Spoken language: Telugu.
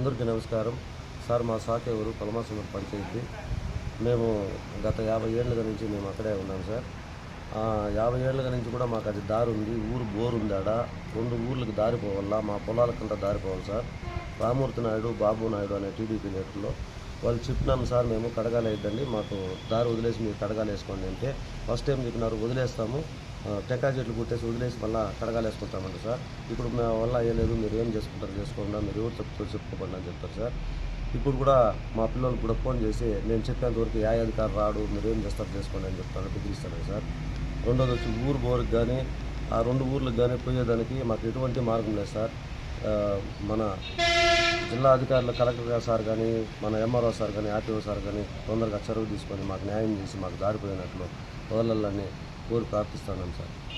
అందరికీ నమస్కారం. సార్ మా శాఖ ఎవరు? పలమాసమూరు పంచాయతీ. మేము గత యాభై ఏళ్ళ నుంచి మేము అక్కడే ఉన్నాం సార్. యాభై ఏళ్ళ నుంచి కూడా మాకు అది దారి ఉంది. ఊరు బోరు ఉంది ఆడ. రెండు ఊర్లకు దారి పోవాలా? మా పొలాలకంతా దారి పోవాలి సార్. రామూర్తి నాయుడు బాబు నాయుడు అనే టీడీపీ నేతల్లో వాళ్ళు చెప్పినాం సార్ మేము కడగాలి అయిద్దండి. మాకు దారి వదిలేసి మీరు కడగాలేసుకోండి అంటే ఫస్ట్ టైం చెప్పినారు? వదిలేస్తాము. టెకా చెట్లు కుట్టేసి వదిలేసి మళ్ళీ కడగాలి సార్. ఇప్పుడు మా వల్ల అయ్యలేదు మీరు ఏం చేసుకుంటారు చేసుకోకుండా మీరు ఎవరు చెప్తారు చెప్పుకోకండి అని చెప్తారు సార్. ఇప్పుడు కూడా మా పిల్లలకు కూడా ఫోన్ చేసి నేను చెప్పేంత వరకు ఏ అధికారి రాడు మీరు ఏం చేస్తారు చేసుకోండి అని చెప్తాను బెదిరిస్తాను సార్. రెండోది వచ్చి ఊరు బోరుకు కానీ ఆ రెండు ఊర్లకు కానీ పోయేదానికి మాకు ఎటువంటి మార్గం లేదు సార్. మన జిల్లా అధికారులు కలెక్టర్ సార్ కానీ మన ఎంఆర్ఓ సార్ కానీ ఆర్టీఓ సార్ కానీ తొందరగా చొరవ తీసుకొని మాకు న్యాయం చేసి మాకు దారిపోయినట్లు వదలని और प्राप्त स्थानानुसार